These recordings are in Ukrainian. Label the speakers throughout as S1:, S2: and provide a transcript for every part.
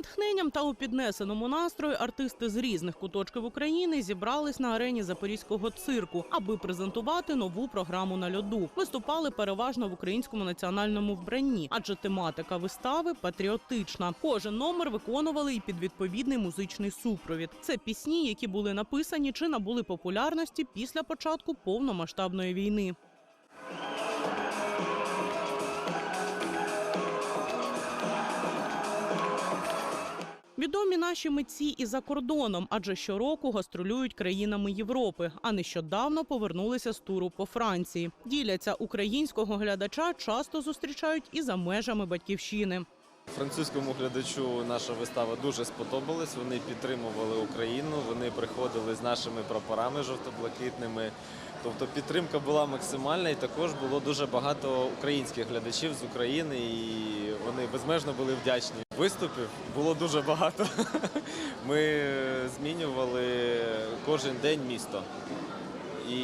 S1: натхненням та у піднесеному настрої артисти з різних куточків України зібрались на арені запорізького цирку, аби презентувати нову програму на льоду. Виступали переважно в українському національному вбранні, адже тематика вистави патріотична. Кожен номер виконували і під відповідний музичний супровід. Це пісні, які були написані чи набули популярності після початку повномасштабної війни. Відомі наші митці і за кордоном, адже щороку гастролюють країнами Європи, а нещодавно повернулися з туру по Франції. Діляться українського глядача часто зустрічають і за межами батьківщини.
S2: Французькому глядачу наша вистава дуже сподобалась. Вони підтримували Україну, вони приходили з нашими прапорами жовто-блакитними. Тобто підтримка була максимальна, і також було дуже багато українських глядачів з України, і вони безмежно були вдячні. Виступів було дуже багато. Ми змінювали кожен день місто. І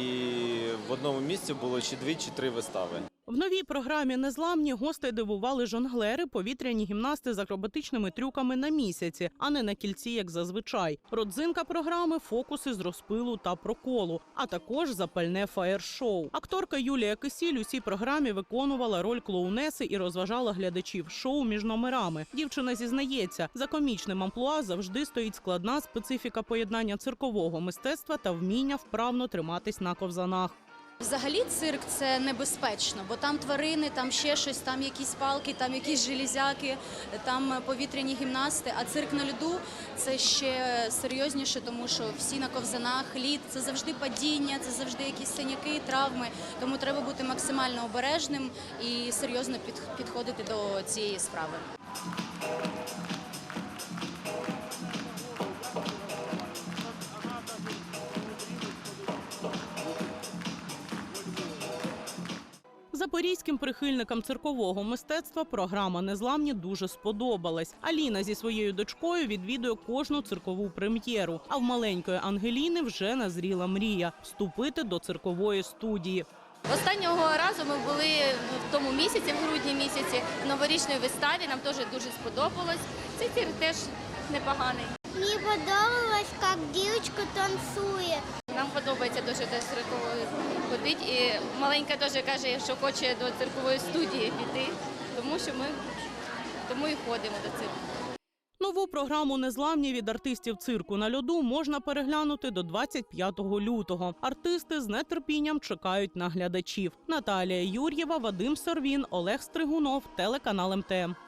S2: в одному місці було чи дві, чи три вистави.
S1: В новій програмі Незламні гостей дивували жонглери, повітряні гімнасти з акробатичними трюками на місяці, а не на кільці, як зазвичай. Родзинка програми фокуси з розпилу та проколу, а також запальне фаєр-шоу. Акторка Юлія Кисіль у цій програмі виконувала роль клоунеси і розважала глядачів шоу між номерами. Дівчина зізнається, за комічним амплуа завжди стоїть складна специфіка поєднання циркового мистецтва та вміння вправно триматись на ковзанах.
S3: Взагалі цирк це небезпечно, бо там тварини, там ще щось, там якісь палки, там якісь железяки, там повітряні гімнасти. А цирк на льоду це ще серйозніше, тому що всі на ковзанах, лід це завжди падіння, це завжди якісь синяки, травми. Тому треба бути максимально обережним і серйозно під- підходити до цієї справи.
S1: Запорізьким прихильникам циркового мистецтва програма Незламні дуже сподобалась. Аліна зі своєю дочкою відвідує кожну циркову прем'єру. А в маленької Ангеліни вже назріла мрія вступити до циркової студії.
S4: Останнього разу ми були в тому місяці, в грудні місяці, на новорічній виставі. Нам теж дуже сподобалось. Цей цирк теж непоганий.
S5: Мені подобалось, як дівчинка танцює.
S4: Нам подобається дуже до циркової ходити. І маленька теж каже, що хоче до циркової студії піти, тому що ми тому і ходимо до цирку.
S1: Нову програму Незламні від артистів цирку на льоду можна переглянути до 25 лютого. Артисти з нетерпінням чекають на глядачів. Наталія Юр'єва, Вадим Сорвін, Олег Стригунов, телеканал МТМ.